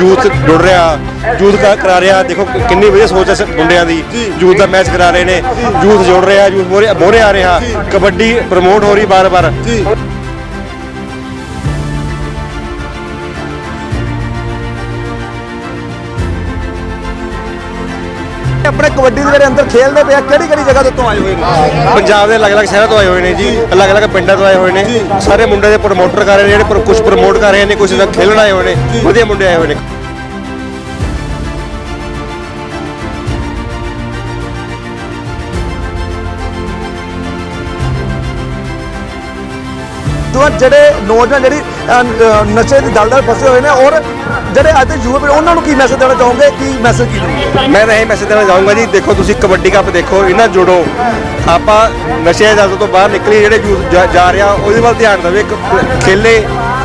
Youth ਜੁੜ ਰਿਹਾ youth ਕਾ- ਕਰਾ ਰਿਹਾ। ਦੇਖੋ ਕਿੰਨੀ ਵਧੀਆ ਸੋਚ ਹੈ ਮੁੰਡਿਆਂ ਦੀ। ਯੂਥ ਦਾ ਮੈਚ ਕਰਾ ਰਹੇ ਨੇ। ਯੂਥ ਜੁੜ ਰਿਹਾ ਯੂਥ ਮੋਰੇ ਮੋਰੇ ਆ ਰਿਹਾ। ਕਬੱਡੀ ਪ੍ਰਮੋਟ ਹੋ ਰਹੀ ਬਾਰ-ਬਾਰ। ਆਪਣੇ ਕਬੱਡੀ ਦੇ ਜਿਹੜੇ ਅੰਦਰ ਖੇਲਦੇ ਪਏ ਆ ਕਿਹੜੀ ਕਿਹੜੀ ਜਗ੍ਹਾ ਤੋਂ ਆਏ ਹੋਏ ਨੇ? ਪੰਜਾਬ ਦੇ ਅਲੱਗ-ਅਲੱਗ ਸ਼ਹਿਰਾਂ ਤੋਂ ਆਏ ਹੋਏ ਨੇ ਜੀ ਅਲੱਗ-ਅਲੱਗ ਪਿੰਡਾਂ ਤੋਂ ਆਏ ਹੋਏ ਨੇ। ਸਾਰੇ ਮੁੰਡੇ ਦੇ ਪ੍ਰਮੋਟਰ ਕਰ ਰਹੇ ਨੇ ਜਿਹੜੇ ਕੁਝ ਪ੍ਰਮੋਟ ਕਰ ਰਹੇ ਨੇ ਕੁਝ ਖੇਲਣ ਆਏ ਹੋਏ ਨੇ ਵਧੀਆ ਮੁੰਡੇ ਆਏ ਹੋਏ ਨੇ। ਤੋਂ ਜਿਹੜੇ ਨੌਜਵਾਨ ਜਿਹੜੀ ਨਸ਼ੇ ਦੀ ਦਲਦਲ ਫਸੇ ਹੋਏ ਨੇ ਔਰ ਜਿਹੜੇ ਅੱਜ ਦੇ ਯੂਵ ਪੀੜ੍ਹੀ ਉਹਨਾਂ ਨੂੰ ਕੀ ਮੈਸੇਜ ਦੇਣਾ ਚਾਹੋਗੇ? ਕੀ ਮੈਸੇਜ ਕੀ ਦੇਣਗੇ ਮੈਂ ਤਾਂ ਇਹ ਮੈਸੇਜ ਦੇਣਾ ਚਾਹੂੰਗਾ ਜੀ ਦੇਖੋ ਤੁਸੀਂ ਕਬੱਡੀ ਕੱਪ ਦੇਖੋ ਇਹਨਾਂ ਜੁੜੋ। ਆਪਾਂ ਨਸ਼ੇ ਦੀ ਤੋਂ ਬਾਹਰ ਨਿਕਲੀ ਜਿਹੜੇ ਯੂਥ ਜਾ- ਜਾ ਰਿਹਾ ਉਹਦੇ ਵੱਲ ਧਿਆਨ ਦੇਵੇ ਇੱਕ ਖੇਲੇ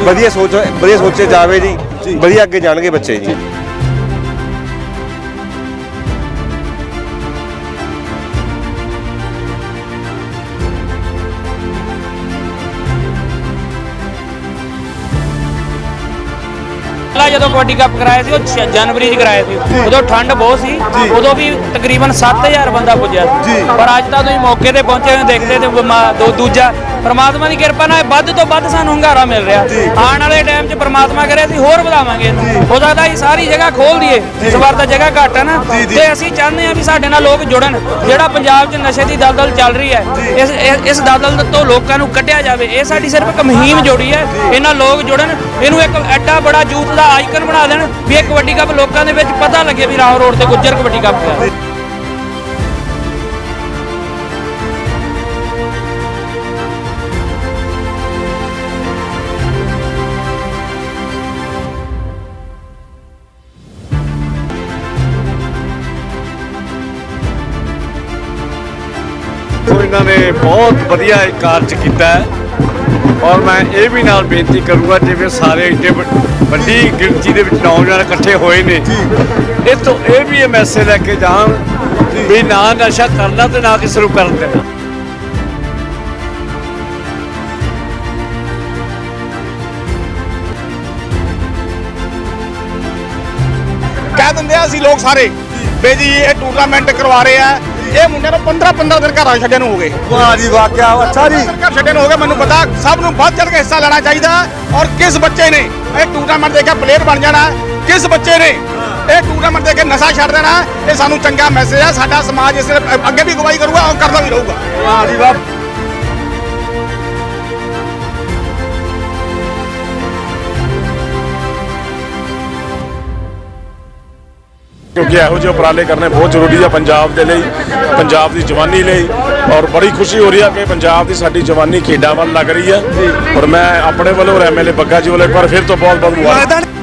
ਵਧੀਆ ਸੋਚ ਵਧੀਆ ਸੋਚੇ ਜਾਵੇ ਜੀ। ਵਧੀਆ ਅੱਗੇ ਜਾਣਗੇ ਬੱਚੇ ਜੀ। ਜਦੋਂ ਕਬੱਡੀ ਕੱਪ ਕਰਾਇਆ ਸੀ ਉਹ ਜਨਵਰੀ 'ਚ ਕਰਾਇਆ ਸੀ। ਉਦੋਂ ਠੰਡ ਬਹੁਤ ਸੀ ਉਦੋਂ ਵੀ ਤਕਰੀਬਨ 7000 ਬੰਦਾ ਪੁੱਜਿਆ ਸੀ। ਪਰ ਅੱਜ ਤਾਂ ਤੁਸੀਂ ਮੌਕੇ ਤੇ ਪਹੁੰਚੇ ਹੋ ਦੇਖਦੇ ਤੇ ਦੂਜਾ ਪ੍ਰਮਾਤਮਾ ਦੀ ਕਿਰਪਾ ਨਾਲ ਵੱਧ ਤੋਂ ਵੱਧ ਸਾਨੂੰ ਹੰਗਾਰਾ ਮਿਲ ਰਿਹਾ। ਆਉਣ ਵਾਲੇ ਟਾਈਮ 'ਚ ਪ੍ਰਮਾਤਮਾ ਕਰੇ ਅਸੀਂ ਹੋਰ ਵਧਾਵਾਂਗੇ ਹੋ ਸਕਦਾ ਅਸੀਂ ਸਾਰੀ ਜਗ੍ਹਾ ਖੋਲ ਦਈਏ। ਇਸ ਵਾਰ ਤਾਂ ਜਗ੍ਹਾ ਘੱਟ ਹੈ ਨਾ। ਤੇ ਅਸੀਂ ਚਾਹੁੰਦੇ ਹਾਂ ਵੀ ਸਾਡੇ ਨਾਲ ਲੋਕ ਜੁੜਨ। ਜਿਹੜਾ ਪੰਜਾਬ 'ਚ ਨਸ਼ੇ ਦੀ ਦਲਦਲ ਚੱਲ ਰਹੀ ਹੈ ਇਸ ਇਸ- ਇਸ ਦਲਦਲ ਤੋਂ ਲੋਕਾਂ ਨੂੰ ਕੱਢਿਆ ਜਾਵੇ ਇਹ ਸਾਡੀ ਸਿਰਫ ਇੱਕ ਮੁਹਿੰਮ ਜੋੜੀ ਹੈ। ਇਹਨਾਂ ਲੋਕ ਜੁੜਨ ਇਹਨੂੰ ਇੱਕ ਐਡਾ ਬੜਾ ਯੂਥ ਦਾ ਆਈਕਨ ਬਣਾ ਦੇਣ ਵੀ ਇਹ ਕਬੱਡੀ ਕੱਪ ਲੋਕਾਂ ਦੇ ਵਿੱਚ ਪਤਾ ਲੱਗੇ ਵੀ ਰਾਹ ਰੋਡ ਤੇ ਗੁੱਜਰ ਕਬੱਡੀ ਕੱਪ ਹੈ। ਇਹਨਾਂ ਨੇ ਬਹੁਤ ਵਧੀਆ ਕਾਰਜ ਕੀਤਾ ਹੈ। ਔਰ ਮੈਂ ਇਹ ਵੀ ਨਾਲ ਬੇਨਤੀ ਕਰੂੰਗਾ ਜਿਵੇਂ ਸਾਰੇ ਇੱਡੇ ਵੱਡ- ਗਿਣਤੀ ਦੇ ਵਿੱਚ ਨੌਜਵਾਨ ਇਕੱਠੇ ਹੋਏ ਨੇ। ਇਹ ਤੋਂ ਇਹ ਵੀ ਇਹ ਮੈਸੇਜ ਲੈ ਕੇ ਜਾਣ ਵੀ ਨਾ ਨਸ਼ਾ ਕਰਨਾ ਤੇ ਨਾ ਕਿਸੇ ਨੂੰ ਕਰਨ ਦੇਣਾ। ਕਹਿ ਦਿੰਦੇ ਆ ਅਸੀਂ ਲੋਕ ਸਾਰੇ ਬੇ ਜੀ ਇਹ ਟੂਰਨਾਮੈਂਟ ਕਰਵਾ ਰਹੇ ਆ। ਇਹ ਮੁੰਡਿਆਂ ਨੂੰ 15 15 ਦਿਨ ਘਰਾਂ ਛੱਡਿਆ ਨੂੰ ਹੋ ਗਏ। ਵਾਹ ਜੀ ਵਾਹ ਕੀ ਅੱਛਾ ਜੀ। ਘਰ ਛੱਡਿਆ ਨੂੰ ਹੋ ਗਏ ਮੈਨੂੰ ਪਤਾ ਸਭ ਨੂੰ ਵੱਧ ਚੜ ਕੇ ਹਿੱਸਾ ਲੈਣਾ ਚਾਹੀਦਾ ਔਰ ਕਿਸ ਬੱਚੇ ਨੇ ਇਹ ਟੂਰਨਾਮੈਂਟ ਦੇ ਕੇ ਪਲੇਅਰ ਬਣ ਜਾਣਾ ਕਿਸ ਬੱਚੇ ਨੇ ਇਹ ਟੂਰਨਾਮੈਂਟ ਦੇ ਕੇ ਨਸ਼ਾ ਛੱਡ ਦੇਣਾ ਇਹ ਸਾਨੂੰ ਚੰਗਾ ਮੈਸੇਜ ਆ ਸਾਡਾ ਸਮਾਜ ਇਸ ਅੱਗੇ ਵੀ ਅਗਵਾਈ ਕਰੂਗਾ ਔਰ ਕਰਦਾ ਵੀ ਰਹੂਗਾ। ਵਾਹ ਜੀ ਵਾਹ। ਕਿਉਂਕਿ ਇਹੋ ਜਿਹੇ ਉਪਰਾਲੇ ਕਰਨੇ ਬਹੁਤ ਜ਼ਰੂਰੀ ਹੈ ਪੰਜਾਬ ਦੇ ਲਈ, ਪੰਜਾਬ ਦੀ ਜਵਾਨੀ ਲਈ ਔਰ ਬੜੀ ਖੁਸ਼ੀ ਹੋ ਰਹੀ ਹੈ ਕਿ ਪੰਜਾਬ ਦੀ ਸਾਡੀ ਜਵਾਨੀ ਖੇਡਾਂ ਵੱਲ ਲੱਗ ਰਹੀ ਹੈ ਔਰ ਮੈਂ ਆਪਣੇ ਵੱਲੋਂ ਔਰ ਐਮਐਲਏ ਬੱਗਾ ਜੀ ਵੱਲੋਂ ਇੱਕ ਵਾਰ ਫਿਰ ਤੋਂ ਬਹੁਤ ਬਹੁਤ ਮੁਬਾਰਕ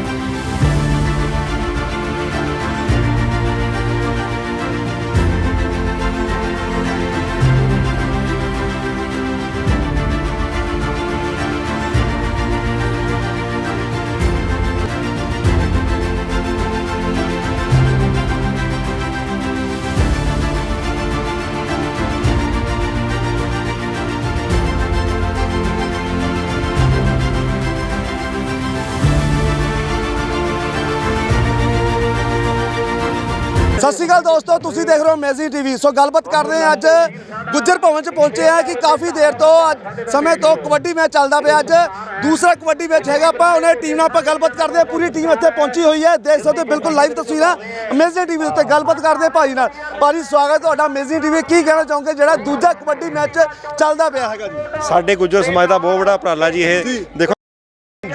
ਸ਼੍ਰੀ ਅਕਾਲ ਦੋਸਤੋ, ਤੁਸੀਂ ਦੇਖ ਰਹੇ ਹੋ ਅਮੇਜ਼ਿੰਗ ਟੀਵੀ। ਸੋ ਗੱਲਬਾਤ ਕਰਦੇ ਹਾਂ ਅੱਜ ਗੁੱਜਰ ਭਵਨ ਚ ਪਹੁੰਚੇ ਆ ਕਿ ਕਾਫੀ ਦੇਰ ਤੋਂ ਅੱਜ ਸਮੇਂ ਤੋਂ ਕਬੱਡੀ ਮੈਚ ਚੱਲਦਾ ਪਿਆ ਅੱਜ। ਦੂਸਰਾ ਕਬੱਡੀ ਮੈਚ ਹੈਗਾ, ਆਪਾਂ ਉਹਨੇ ਟੀਮ ਨਾਲ ਆਪਾਂ ਗੱਲਬਾਤ ਕਰਦੇ ਹਾਂ। ਪੂਰੀ ਟੀਮ ਇੱਥੇ ਪਹੁੰਚੀ ਹੋਈ ਹੈ। ਦੇਖ ਸਕਦੇ ਹੋ, ਬਿਲਕੁਲ ਲਾਈਵ ਤਸਵੀਰਾਂ ਅਮੇਜ਼ਿੰਗ ਟੀਵੀ ਉੱਤੇ ਗੱਲਬਾਤ ਕਰਦੇ ਹਾਂ ਭਾਜੀ ਨਾਲ। ਭਾਜੀ, ਸਵਾਗਤ ਤੁਹਾਡਾ ਅਮੇਜ਼ਿੰਗ ਟੀਵੀ। ਕੀ ਕਹਿਣਾ ਚਾਹੋਗੇ, ਜਿਹੜਾ ਦੂਜਾ ਕਬੱਡੀ ਮੈਚ ਚੱਲਦਾ ਪਿਆ ਹੈਗਾ ਜੀ? ਸਾਡੇ ਗੁੱਜਰ ਸਮਾਜ ਦਾ ਬਹੁਤ ਬੜਾ ਉਪਰਾਲਾ ਜੀ ਇਹ। ਦੇਖੋ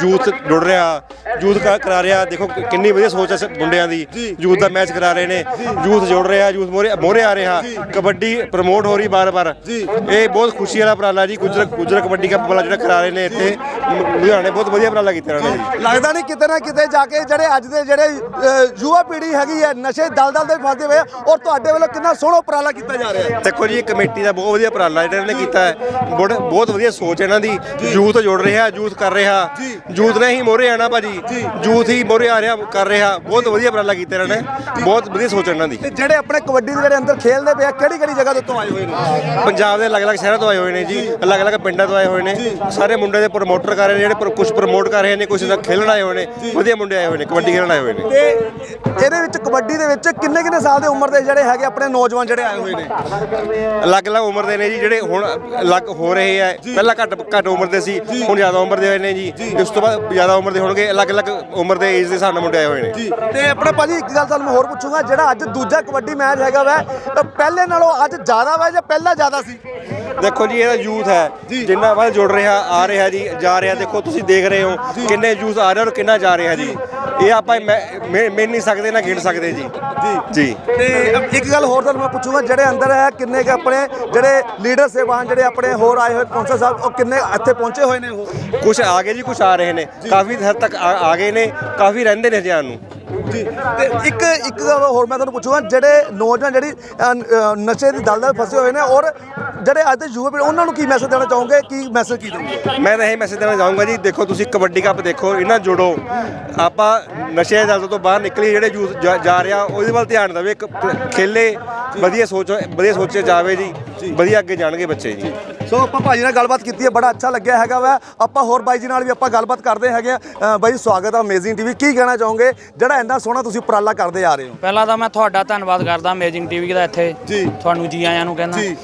ਯੂਥ ਜੁੜ ਰਿਹਾ ਯੂਥ ਕਰਾ ਰਿਹਾ। ਦੇਖੋ ਕਿੰਨੀ ਵਧੀਆ ਸੋਚ ਹੈ ਮੁੰਡਿਆਂ ਦੀ। ਯੂਥ ਦਾ ਮੈਚ ਕਰਾ ਰਹੇ ਨੇ। ਯੂਥ ਜੁੜ ਰਿਹਾ ਯੂਥ ਮੋਰੇ ਮੋਰੇ ਆ ਰਿਹਾ। ਕਬੱਡੀ ਪ੍ਰਮੋਟ ਹੋ ਰਹੀ ਬਾਰ-ਬਾਰ। ਇਹ ਬਹੁਤ ਖੁਸ਼ੀ ਵਾਲਾ ਉਪਰਾਲਾ ਜੀ। ਗੁੱਜਰ ਗੁੱਜਰ ਕਬੱਡੀ ਕੱਪ ਵਾਲਾ ਜਿਹੜਾ ਕਰਾ ਰਹੇ ਨੇ ਇੱਥੇ। ਲੁਧਿਆਣੇ ਬਹੁਤ ਵਧੀਆ ਉਪਰਾਲਾ ਕੀਤਾ ਇਹਨਾਂ ਨੇ ਜੀ। ਲੱਗਦਾ ਨਹੀਂ ਕਿਤੇ ਨਾ ਕਿਤੇ ਜਾ ਕੇ ਜਿਹੜੇ ਅੱਜ ਦੇ ਜਿਹੜੇ ਯੁਵਾ ਪੀੜ੍ਹੀ ਹੈਗੀ ਹੈ ਨਸ਼ੇ ਦਲਦਲ ਦੇ ਫਸਦੇ ਹੋਏ ਔਰ ਤੁਹਾਡੇ ਵੱਲੋਂ ਕਿੰਨਾ ਸੋਹਣਾ ਉਪਰਾਲਾ ਕੀਤਾ ਜਾ ਰਿਹਾ ਹੈ? ਦੇਖੋ ਜੀ ਇਹ ਕਮੇਟੀ ਦਾ ਬਹੁਤ ਵਧੀਆ ਉਪਰਾਲਾ ਜਿਹੜਾ ਇਹਨੇ ਕੀਤਾ ਹੈ। ਬਹੁਤ ਵਧੀਆ ਸੋਚ ਇਹਨਾਂ ਦੀ। ਯੂਥ ਜੁੜ ਰਿਹਾ ਯੂਥ ਕਰ ਰਿਹਾ। ਯੂਥ ਨੇ ਹੀ ਮੋਰੇ ਆਣਾ ਭਾਜੀ। ਯੂਥ ਹੀ ਮੋਰੇ ਆ ਰਿਹਾ ਕਰ ਰਿਹਾ। ਬਹੁਤ ਵਧੀਆ ਉਪਰਾਲਾ ਕੀਤਾ ਇਹਨਾਂ ਨੇ। ਬਹੁਤ ਵਧੀਆ ਸੋਚ ਇਹਨਾਂ ਦੀ। ਤੇ ਜਿਹੜੇ ਆਪਣੇ ਕਬੱਡੀ ਦੇ ਜਿਹੜੇ ਅੰਦਰ ਖੇਲਦੇ ਪਏ ਆ ਕਿਹੜੀ ਕਿਹੜੀ ਜਗ੍ਹਾ ਤੋਂ ਆਏ ਹੋਏ ਨੇ? ਪੰਜਾਬ ਦੇ ਅਲੱਗ-ਅਲੱਗ ਸ਼ਹਿਰਾਂ ਤੋਂ ਆਏ ਹੋਏ ਨੇ ਜੀ। ਅਲੱਗ-ਅਲੱਗ ਪਿੰਡਾਂ ਤੋਂ ਆਏ ਹੋਏ ਨੇ। ਸਾਰੇ ਮੁੰਡੇ ਦੇ ਪ੍ਰਮੋਟਰ ਕਰ ਰਹੇ ਨੇ ਜਿਹੜੇ ਕੁਝ ਪ੍ਰਮੋਟ ਕਰ ਰਹੇ ਨੇ ਕੁਝ ਦਾ ਖੇਲਣ ਆਏ ਹੋਏ ਨੇ। ਵਧੀਆ ਮੁੰਡੇ ਆਏ ਹੋਏ ਨੇ ਕਬੱਡੀ ਖੇਲਣ ਆਏ ਹੋਏ ਨੇ। ਤੇ ਇਹਦੇ ਵਿੱਚ ਕਬੱਡੀ ਦੇ ਵਿੱਚ ਕਿੰਨੇ ਕਿੰਨੇ ਸਾਲ ਦੇ ਉਮਰ ਦੇ ਜਿਹੜੇ ਹੈਗੇ ਆਪਣੇ ਨੌਜਵਾਨ ਜਿਹੜੇ ਆਏ ਹੋਏ ਨੇ? ਅਲੱਗ-ਅਲੱਗ ਉਮਰ ਦੇ ਨੇ ਜੀ ਜਿਹੜੇ ਹੁਣ ਅਲੱਗ ਹੋ ਰਹੇ ਆ। ਪਹਿਲਾਂ ਘੱਟ ਘੱਟ ਉਮਰ ਦੇ ਸੀ ਹੁਣ ਜ਼ਿਆਦਾ ਉਮਰ ਦੇ ਹੋਏ ਨੇ ਜੀ। ਇਸ ਤੋਂ ਬਾਅਦ ਜ਼ਿਆਦਾ ਉਮਰ ਦੇ ਹੋਣਗੇ ਅਲੱਗ-ਅਲੱਗ ਉਮਰ ਦੇ ਏਜ ਦੇ ਹਿਸਾਬ ਨਾਲ ਮੁੰਡੇ ਆਏ ਹੋਏ ਨੇ। ਤੇ ਆਪਣੇ ਭਾਜੀ ਇੱਕ ਗੱਲ ਤੁਹਾਨੂੰ ਹੋਰ ਪੁੱਛੂੰਗਾ ਜਿਹੜਾ ਅੱਜ ਦੂਜਾ ਕਬੱਡੀ ਮੈਚ ਹੈਗਾ ਵੈ ਤਾਂ ਪਹਿਲੇ ਨਾਲੋਂ ਅੱਜ ਜ਼ਿਆਦਾ ਵਾ ਜਾਂ ਪਹਿਲਾਂ ਜ਼ਿਆਦਾ ਸੀ? ਦੇਖੋ ਜੀ ਇਹਦਾ ਯੂਥ ਹੈ। ਜਿੰਨਾ ਵੱਧ ਜੁੜ ਰਿਹਾ ਆ ਰਿਹਾ ਜੀ ਜਾ ਰਿਹਾ। ਦੇਖੋ ਤੁਸੀਂ ਦੇਖ ਰਹੇ ਹੋ ਕਿੰਨੇ ਯੂਥ ਆ ਰਿਹਾ ਔਰ ਕਿੰਨਾ ਜਾ ਰਿਹਾ ਜੀ। ਇਹ ਆਪਾਂ ਮਿਲ ਨਹੀਂ ਸਕਦੇ ਨਾ ਗਿਣ ਸਕਦੇ ਜੀ। ਜੀ। ਜੀ। ਤੇ ਇੱਕ ਗੱਲ ਹੋਰ ਤੁਹਾਨੂੰ ਮੈਂ ਪੁੱਛੂੰਗਾ ਜਿਹੜੇ ਅੰਦਰ ਹੈ ਕਿੰਨੇ ਕੁ ਆਪਣੇ ਜਿਹੜੇ ਲੀਡਰ ਸੇਵਾਨ ਜਿਹੜੇ ਆਪਣੇ ਹੋਰ ਆਏ ਹੋਏ ਕੌਂਸਲ ਸਾਹਿਬ ਉਹ ਕਿੰਨੇ ਇੱਥੇ ਪਹੁੰਚੇ ਹੋਏ ਨੇ ਉਹ? ਕੁਝ ਆ ਗਏ ਜੀ ਕੁਝ ਆ ਰਹੇ ਨੇ। ਕਾਫੀ ਹੱਦ ਤੱਕ ਆ ਆ ਗਏ ਨੇ ਕਾਫੀ ਰਹਿੰਦੇ ਨੇ ਜਾਣ ਨੂੰ। ਜੀ। ਤੇ ਇੱਕ ਇੱਕ ਗੱਲ ਹੋਰ ਮੈਂ ਤੁਹਾਨੂੰ ਪੁੱਛੂੰਗਾ ਜਿਹੜੇ ਨੌਜਵਾਨ ਜਿਹੜੀ ਅ, ਅ, ਨਸ਼ੇ ਦੀ ਦਲਦਲ ਫਸੇ ਹੋਏ ਨੇ ਔਰ ਜਿਹੜੇ ਅੱਜ ਦੇ ਯੁਵਾ ਪੀੜ੍ਹੀ ਉਹਨਾਂ ਨੂੰ ਕੀ ਮੈਸੇਜ ਦੇਣਾ ਚਾਹੋਗੇ? ਕੀ ਮੈਸੇਜ ਕੀ ਦੋਗੇ ਮੈਂ ਤਾਂ ਇਹ ਮੈਸੇਜ ਦੇਣਾ ਚਾਹੂੰਗਾ ਜੀ ਦੇਖੋ ਤੁਸੀਂ ਕਬੱਡੀ ਕੱਪ ਦੇਖੋ ਇਹਨਾਂ ਜੁੜੋ। ਆਪਾਂ ਨਸ਼ੇ ਦੇ ਦਲਦਲ ਤੋਂ ਬਾਹਰ ਨਿਕਲੀ ਜਿਹੜੇ ਯੂਥ ਜਾ- ਜਾ ਰਿਹਾ ਉਹਦੇ ਵੱਲ ਧਿਆਨ ਦੇਵੇ ਇੱਕ ਪ- ਖੇਲੇ ਵਧੀਆ ਸੋਚ ਵਧੀਆ ਸੋਚੇ ਜਾਵੇ ਜੀ। ਵਧੀਆ ਅੱਗੇ ਜਾਣਗੇ ਬੱਚੇ ਜੀ। ਸੋ ਆਪਾਂ ਭਾਜੀ ਨਾਲ ਗੱਲਬਾਤ ਕੀਤੀ ਹੈ ਬੜਾ ਅੱਛਾ ਲੱਗਿਆ ਹੈਗਾ ਵਾ। ਆਪਾਂ ਹੋਰ ਬਾਈ ਜੀ ਨਾਲ ਵੀ ਆਪਾਂ ਗੱਲਬਾਤ ਕਰਦੇ ਹੈਗੇ ਆ। ਬਾਈ ਸਵਾਗਤ ਆ ਅਮੇਜ਼ਿੰਗ ਟੀਵੀ ਕੀ ਕਹਿਣਾ ਚਾਹੋਗੇ? ਜਿਹੜਾ ਇੰਨਾ ਸੋਹਣਾ ਤੁਸੀਂ ਉਪਰਾਲਾ ਕਰਦੇ ਆ ਰਹੇ ਹੋ। ਪਹਿਲਾਂ ਤਾਂ ਮੈਂ ਤੁਹਾਡਾ ਧੰਨਵਾਦ ਕਰਦਾ ਅਮੇਜ਼ਿੰਗ ਟੀਵੀ ਦਾ ਇੱਥੇ। ਜੀ। ਤੁਹਾਨੂੰ ਜੀ ਆਇਆਂ ਨੂੰ ਕਹਿੰਦਾ ਜੀ।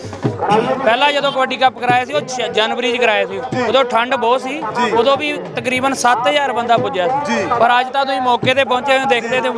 ਪਹਿਲਾਂ ਜਦੋਂ ਕਬੱਡੀ ਕੱਪ ਕਰਾਇਆ ਸੀ ਉਹ ਜਨਵਰੀ 'ਚ ਕਰਾਇਆ ਸੀ। ਉਦੋਂ ਠੰਡ ਬਹੁਤ ਸੀ। ਉਦੋਂ ਵੀ ਤਕਰੀਬਨ 7000 ਬੰਦਾ ਪੁੱਜਿਆ ਸੀ। ਪਰ ਅੱਜ ਤਾਂ ਤੁਸੀਂ ਮੌਕੇ ਤੇ ਪਹੁੰਚੇ ਹੋ ਦੇਖਦੇ ਤੇ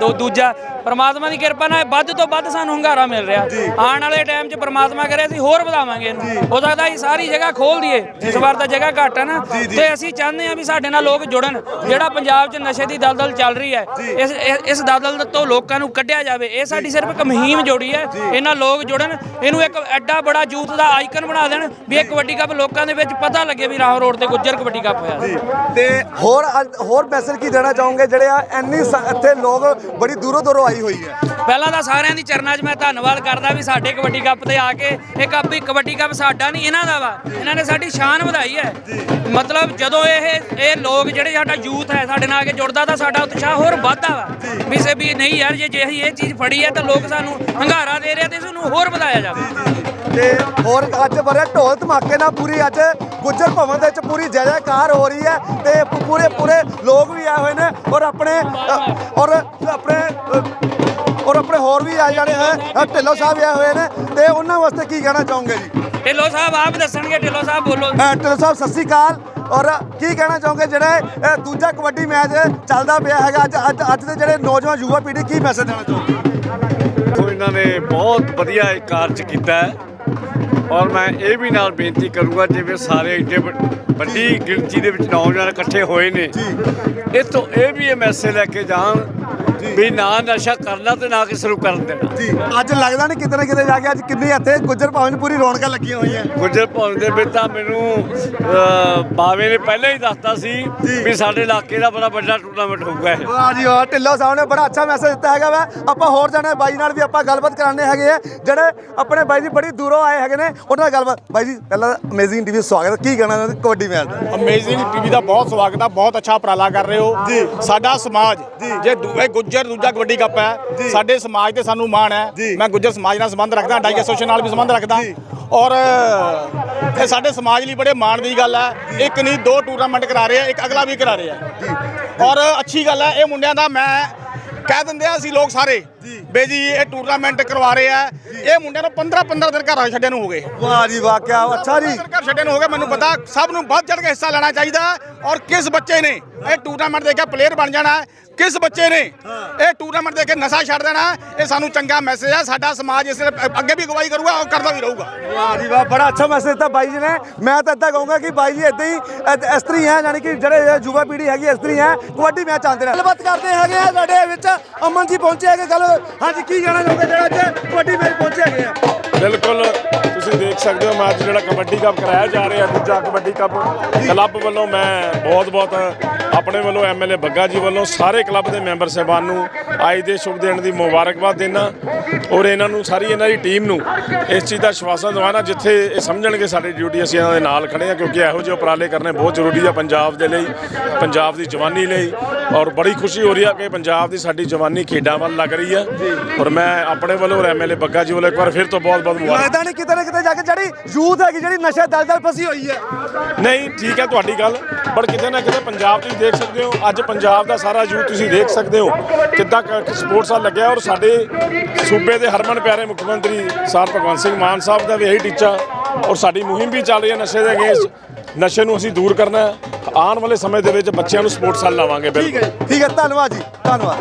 ਦੋ ਦੂਜਾ ਪ੍ਰਮਾਤਮਾ ਦੀ ਕਿਰਪਾ ਨਾਲ ਵੱਧ ਤੋਂ ਵੱਧ ਸਾਨੂੰ ਹੰਗਾਰਾ ਮਿਲ ਰਿਹਾ। ਆਉਣ ਵਾਲੇ ਟਾਈਮ 'ਚ ਪ੍ਰਮਾਤਮਾ ਕਰੇ ਅਸੀਂ ਹੋਰ ਵਧਾਵਾਂਗੇ ਇਹਨੂੰ। ਹੋ ਸਕਦਾ ਅਸੀਂ ਸਾਰੀ ਜਗ੍ਹਾ ਖੋਲ ਦਈਏ। ਇਸ ਵਾਰ ਤਾਂ ਜਗ੍ਹਾ ਘੱਟ ਹੈ ਨਾ। ਤੇ ਅਸੀਂ ਚਾਹੁੰਦੇ ਹਾਂ ਵੀ ਸਾਡੇ ਨਾਲ ਲੋਕ ਜੁੜਨ ਜਿਹੜਾ ਪੰਜਾਬ 'ਚ ਨਸ਼ੇ ਦੀ ਦਲਦਲ ਚੱਲ ਰਹੀ ਹੈ ਇਸ ਇਸ- ਦਲਦਲ ਤੋਂ ਲੋਕਾਂ ਨੂੰ ਕੱਢਿਆ ਜਾਵੇ। ਇਹ ਸਾਡੀ ਸਿਰਫ ਇੱਕ ਮੁਹਿੰਮ ਜੋੜੀ ਹੈ। ਇਹਨਾਂ ਲੋਕ ਜੁੜਨ ਇਹਨੂੰ ਇੱਕ ਐਡਾ ਬੜਾ ਯੂਥ ਦਾ ਆਈਕਨ ਬਣਾ ਦੇਣ ਵੀ ਇਹ ਕਬੱਡੀ ਕੱਪ ਲੋਕਾਂ ਦੇ ਵਿੱਚ ਪਤਾ ਲੱਗੇ ਵੀ ਰਾਹੋਂ ਰੋਡ ਤੇ ਗੁੱਜਰ ਕਬੱਡੀ ਕੱਪ ਹੋਇਆ। ਤੇ ਹੋਰ ਹੋਰ ਮੈਸੇਜ ਕੀ ਦੇਣਾ ਚਾਹੋਗੇ? ਜਿਹੜੇ ਆ ਇੰਨੀ ਇੱਥੇ ਲੋਕ ਬੜੀ ਦੂਰੋਂ ਦੂਰੋਂ ਆਈ ਹੋਈ ਹੈ। ਪਹਿਲਾਂ ਤਾਂ ਸਾਰਿਆਂ ਦੀ ਚਰਨਾਂ 'ਚ ਮੈਂ ਧੰਨਵਾਦ ਕਰਦਾ ਵੀ ਸਾਡੇ ਕਬੱਡੀ ਕੱਪ ਤੇ ਆ ਕੇ ਇਹ ਕੱਪ ਵੀ ਕਬੱਡੀ ਕੱਪ ਸਾਡਾ ਨਹੀਂ ਇਹਨਾਂ ਦਾ ਵਾ। ਇਹਨਾਂ ਨੇ ਸਾਡੀ ਸ਼ਾਨ ਵਧਾਈ ਹੈ। ਮਤਲਬ ਜਦੋਂ ਇਹ ਇਹ ਲੋਕ ਜਿਹੜੇ ਸਾਡਾ ਯੂਥ ਹੈ ਸਾਡੇ ਨਾਲ ਆ ਕੇ ਜੁੜਦਾ ਤਾਂ ਸਾਡਾ ਉਤਸ਼ਾਹ ਹੋਰ ਵੱਧਦਾ ਵਾ। ਵੀ ਸੇ ਵੀ ਨਹੀਂ ਯਾਰ ਜੇ ਜੇ ਅਸੀਂ ਇਹ ਚੀਜ਼ ਫੜੀ ਹੈ ਤਾਂ ਲੋਕ ਸਾਨੂੰ ਹੰਗਾਰਾ ਦੇ ਰਹੇ ਤੇ ਇਸ ਨੂੰ ਹੋਰ ਵਧਾਇਆ ਜਾਵੇ। ਤੇ ਹੋਰ ਅੱਜ ਬੜੇ ਢੋਲ ਧਮਾਕੇ ਨਾਲ ਪੂਰੀ ਅੱਜ ਗੁੱਜਰ ਭਵਨ ਦੇ ਵਿੱਚ ਪੂਰੀ ਜੈ ਜੈਕਾਰ ਹੋ ਰਹੀ ਹੈ ਤੇ ਪੂ- ਪੂਰੇ ਪੂਰੇ ਲੋਕ ਵੀ ਆਏ ਹੋਏ ਨੇ ਔਰ ਆਪਣੇ ਅ, ਔਰ ਆਪਣੇ ਅ, ਔਰ ਆਪਣੇ ਹੋਰ ਵੀ ਆਏ ਜਾਣੇ ਹੈ। ਢਿੱਲੋਂ ਸਾਹਿਬ ਆਏ ਹੋਏ ਨੇ ਤੇ ਉਹਨਾਂ ਵਾਸਤੇ ਕੀ ਕਹਿਣਾ ਚਾਹੋਗੇ ਜੀ? ਢਿੱਲੋਂ ਸਾਹਿਬ ਆਪ ਦੱਸਣਗੇ ਢਿੱਲੋਂ ਸਾਹਿਬ ਬੋਲੋ। ਢਿੱਲੋਂ ਸਾਹਿਬ ਸਤਿ ਸ੍ਰੀ ਅਕਾਲ। ਔਰ ਕੀ ਕਹਿਣਾ ਚਾਹੋਗੇ ਜਿਹੜੇ ਅ, ਦੂਜਾ ਕਬੱਡੀ ਮੈਚ ਚੱਲਦਾ ਪਿਆ ਹੈਗਾ ਅੱਜ ਅੱਜ ਅੱਜ ਦੇ ਜਿਹੜੇ ਨੌਜਵਾਨ ਯੁਵਾ ਪੀੜ੍ਹੀ ਕੀ ਮੈਸੇਜ ਦੇਣਾ ਚਾਹੋਗੇ? ਸੋ ਇਹਨਾਂ ਨੇ ਬਹੁਤ ਵਧੀਆ ਇਹ ਕਾਰਜ ਕੀਤਾ ਹੈ। ਔਰ ਮੈਂ ਇਹ ਵੀ ਨਾਲ ਬੇਨਤੀ ਕਰੂੰਗਾ ਜਿਵੇਂ ਸਾਰੇ ਵੱਡ- ਵੱਡੀ ਗਿਣਤੀ ਦੇ ਵਿੱਚ ਨੌਜਵਾਨ ਇਕੱਠੇ ਹੋਏ ਨੇ ਇਹ ਤੋਂ ਇਹ ਵੀ ਇਹ ਮੈਸੇਜ ਲੈ ਕੇ ਜਾਣ ਵੀ ਨਾ ਨਸ਼ਾ ਕਰਨਾ ਤੇ ਨਾ ਕਿਸੇ ਨੂੰ ਕਰਨ ਦੇਣਾ। ਜੀ। ਅੱਜ ਲੱਗਦਾ ਨਹੀਂ ਕਿਤੇ ਨਾ ਕਿਤੇ ਜਾ ਕੇ ਅੱਜ ਕਿੰਨੀ ਇੱਥੇ ਗੁੱਜਰ ਭਵਨ 'ਚ ਪੂਰੀ ਰੌਣਕਾਂ ਲੱਗੀਆਂ ਹੋਈਆਂ। ਗੁੱਜਰ ਭਵਨ ਦੇ ਵਿੱਚ ਤਾਂ ਮੈਨੂੰ ਬਾਵੇ ਨੇ ਪਹਿਲਾਂ ਹੀ ਦੱਸਤਾ ਸੀ ਵੀ ਸਾਡੇ ਇਲਾਕੇ ਦਾ ਬੜਾ ਵੱਡਾ ਟੂਰਨਾਮੈਂਟ ਹੋਊਗਾ ਇਹ। ਵਾਹ ਜੀ ਵਾਹ ਢਿੱਲੋਂ ਸਾਹਿਬ ਨੇ ਬੜਾ ਅੱਛਾ ਮੈਸੇਜ ਦਿੱਤਾ ਹੈਗਾ ਵਾ। ਆਪਾਂ ਹੋਰ ਜਾਣੇ ਬਾਈ ਨਾਲ ਵੀ ਆਪਾਂ ਗੱਲਬਾਤ ਕਰਾਣੇ ਹੈਗੇ ਆ ਜਿਹੜੇ ਆਪਣੇ ਬਾਈ ਜੀ ਬੜੀ ਦੂਰੋਂ ਆਏ ਹੈਗੇ ਨੇ ਉਹਨਾਂ ਨਾਲ ਗੱਲਬਾਤ। ਬਾਈ ਜੀ ਪਹਿਲਾਂ ਅਮੇਜ਼ਿੰਗ ਟੀਵੀ ਸਵਾਗਤ। ਕੀ ਕਹਿਣਾ ਕਬੱਡੀ ਮੈਚ ਦਾ। ਅਮੇਜ਼ਿੰਗ ਟੀਵੀ ਦਾ ਬਹੁਤ ਸਵਾਗਤ ਆ ਬਹੁਤ ਅੱਛਾ ਉਪਰਾਲਾ ਕਰ ਰਹੇ ਹੋ। ਜੀ। ਸਾਡਾ ਸਮਾਜ ਜੇ। ਦੂ- ਇਹ ਗੁੱਜਰ ਦੂਜਾ ਕਬੱਡੀ ਕੱਪ ਹੈ। ਸਾਡੇ ਸਮਾਜ ਤੇ ਸਾਨੂੰ ਮਾਣ ਹੈ। ਮੈਂ ਗੁੱਜਰ ਸਮਾਜ ਨਾਲ ਸੰਬੰਧ ਰੱਖਦਾ ਡਾਈ ਐਸੋਸੀਏਸ਼ਨ ਨਾਲ ਵੀ ਸੰਬੰਧ ਰੱਖਦਾ। ਔਰ ਇਹ ਸਾਡੇ ਸਮਾਜ ਲਈ ਬੜੇ ਮਾਣ ਦੀ ਗੱਲ ਹੈ। ਇੱਕ ਨਹੀਂ ਦੋ ਟੂਰਨਾਮੈਂਟ ਕਰਾ ਰਹੇ ਆ ਇੱਕ ਅਗਲਾ ਵੀ ਕਰਾ ਰਹੇ ਆ। ਔਰ ਅੱਛੀ ਗੱਲ ਹੈ ਇਹ ਮੁੰਡਿਆਂ ਦਾ ਮੈਂ ਕਹਿ ਦਿੰਦੇ ਆ ਅਸੀਂ ਲੋਕ ਸਾਰੇ ਬੇ ਜੀ ਇਹ ਟੂਰਨਾਮੈਂਟ ਕਰਵਾ ਰਹੇ ਆ। ਇਹ ਮੁੰਡਿਆਂ ਨੂੰ 15 15 ਦਿਨ ਘਰਾਂ ਛੱਡਿਆਂ ਨੂੰ ਹੋ ਗਏ। ਵਾਹ ਜੀ ਵਾਹ ਕੀ ਅੱਛਾ ਜੀ। ਘਰ ਨੂੰ ਹੋ ਗਿਆ ਮੈਨੂੰ ਪਤਾ ਸਭ ਨੂੰ ਵੱਧ ਚੜ ਕੇ ਹਿੱਸਾ ਲੈਣਾ ਚਾਹੀਦਾ ਔਰ ਕਿਸ ਬੱਚੇ ਨੇ ਇਹ ਟੂਰਨਾਮੈਂਟ ਦੇ ਕੇ ਪਲੇਅਰ ਬਣ ਜਾਣਾ ਕਿਸ ਬੱਚੇ ਨੇ ਇਹ ਟੂਰਨਾਮੈਂਟ ਦੇ ਕੇ ਨਸ਼ਾ ਛੱਡ ਦੇਣਾ ਇਹ ਸਾਨੂੰ ਚੰਗਾ ਮੈਸੇਜ ਹੈ ਸਾਡਾ ਸਮਾਜ ਇਸ ਅੱਗੇ ਵੀ ਅਗਵਾਈ ਕਰੂਗਾ ਔਰ ਕਰਦਾ ਵੀ ਰਹੂਗਾ। ਵਾਹ ਜੀ ਵਾਹ ਬੜਾ ਅੱਛਾ ਮੈਸੇਜ ਦਿੱਤਾ ਬਾਈ ਜੀ ਨੇ। ਮੈਂ ਤਾਂ ਇਦਾਂ ਕਹੂੰਗਾ ਕਿ ਬਾਈ ਜੀ ਇਦਾਂ ਹੀ ਇਦ- ਇਸ ਤਰ੍ਹਾਂ ਹੀ ਯਾਨੀ ਕਿ ਜਿਹੜੇ ਯੁਵਾ ਪੀੜ੍ਹੀ ਹੈਗੀ ਇਸ ਤਰ੍ਹਾਂ ਹੀ ਹੈ ਕਬੱਡੀ ਮੈਚ ਆਉਂਦੇ ਨੇ। ਗੱਲਬਾਤ ਕਰਦੇ ਹੈਗੇ ਆ ਸਾਡੇ ਵਿੱਚ ਅਮਨ ਜੀ ਪਹੁੰਚੇ ਹੈਗੇ ਗੱਲ ਹਾਂਜੀ ਕੀ ਕਹਿਣਾ ਚਾਹੋਗੇ ਜਿਹੜਾ ਅੱਜ ਕਬੱਡੀ ਮੈਚ ਪਹੁੰਚੇ ਹੈਗੇ ਆ? ਬਿਲਕੁਲ, ਤੁਸੀਂ ਦੇਖ ਸਕਦੇ ਹੋ, ਮੈਂ ਅੱਜ ਜਿਹੜਾ ਕਬੱਡੀ ਕੱਪ ਕਰਾਇਆ ਜਾ ਰਿਹਾ, ਦੂਜਾ ਕਬੱਡੀ ਕੱਪ। ਕਲੱਬ ਵੱਲੋਂ ਮੈਂ ਬਹੁਤ ਬਹੁਤ ਆਪਣੇ ਵੱਲੋਂ ਐਮਐਲਏ ਬੱਗਾ ਜੀ ਵੱਲੋਂ ਸਾਰੇ ਕਲੱਬ ਦੇ ਮੈਂਬਰ ਸਹਿਬਾਨ ਨੂੰ ਅੱਜ ਦੇ ਸ਼ੁਭ ਦਿਨ ਦੀ ਮੁਬਾਰਕਬਾਦ ਦੇਣਾ ਔਰ ਇਹਨਾਂ ਨੂੰ ਸਾਰੀ ਇਹਨਾਂ ਦੀ ਟੀਮ ਨੂੰ ਇਸ ਚੀਜ਼ ਦਾ ਵਿਸ਼ਵਾਸਾ ਦਿਵਾਉਣਾ, ਜਿੱਥੇ ਇਹ ਸਮਝਣਗੇ ਸਾਡੀ ਡਿਊਟੀ, ਅਸੀਂ ਇਹਨਾਂ ਦੇ ਨਾਲ ਖੜੇ ਹਾਂ ਕਿਉਂਕਿ ਇਹੋ ਜਿਹੇ ਉਪਰਾਲੇ ਕਰਨੇ ਬਹੁਤ ਜ਼ਰੂਰੀ ਆ ਪੰਜਾਬ ਦੇ ਲਈ, ਪੰਜਾਬ ਦੀ ਜਵਾਨੀ ਲਈ। ਔਰ ਬੜੀ ਖੁਸ਼ੀ ਹੋ ਰਹੀ ਆ ਕਿ ਪੰਜਾਬ ਦੀ ਸਾਡੀ ਜਵਾਨੀ ਖੇਡਾਂ ਵੱਲ ਲੱਗ ਰਹੀ ਆ। ਔਰ ਮੈਂ ਆਪਣੇ ਵੱਲੋਂ ਔਰ ਐਮਐਲਏ ਬੱਗਾ ਜੀ ਵੱਲੋਂ ਇੱਕ ਵਾਰ ਫਿਰ ਤੋਂ ਬਹੁਤ ਬਹੁਤ ਮੁਬਾਰਕ। ਲੱਗਦਾ ਨਹੀਂ ਕਿਤੇ ਨਾ ਕਿਤੇ ਜਾ ਕੇ ਜਿਹੜੀ ਯੂਥ ਹੈਗੀ ਜਿਹੜੀ ਨਸ਼ੇ ਦਲਦਲ ਫਸੀ ਹੋਈ ਹੈ। ਨਹੀਂ ਠੀਕ ਹੈ ਤੁਹਾਡੀ ਗੱਲ ਪਰ ਕਿਤੇ ਨਾ ਕਿਤੇ ਪੰਜਾਬ ਤੁਸੀਂ ਦੇਖ ਸਕਦੇ ਹੋ ਅੱਜ ਪੰਜਾਬ ਦਾ ਸਾਰਾ ਯੂਥ ਤੁਸੀਂ ਦੇਖ ਸਕਦੇ ਹੋ ਕਿੱਦਾਂ ਸਪੋਰਟਸ ਆ ਲੱਗਿਆ ਔਰ ਸਾਡੇ ਸੂਬੇ ਦੇ ਹਰਮਨ ਪਿਆਰੇ ਮੁੱਖ ਮੰਤਰੀ ਸਰ ਭਗਵੰਤ ਸਿੰਘ ਮਾਨ ਸਾਹਿਬ ਦਾ ਵੀ ਇਹੀ ਟੀਚਾ ਔਰ ਸਾਡੀ ਮੁਹਿੰਮ ਵੀ ਚੱਲ ਰਹੀ ਹੈ ਨਸ਼ੇ ਦੇ ਅਗੇਂਸਟ ਨਸ਼ੇ ਨੂੰ ਅਸੀਂ ਦੂਰ ਕਰਨਾ ਹੈ। ਆਉਣ ਵਾਲੇ ਸਮੇਂ ਦੇ ਵਿੱਚ ਬੱਚਿਆਂ ਨੂੰ ਸਪੋਰਟਸ ਵੱਲ ਲਾਵਾਂਗੇ ਠੀਕ ਬਿਲਕੁਲ। ਹੈ ਠੀਕ ਹੈ ਧੰਨਵਾਦ ਜੀ ਧੰਨਵਾਦ।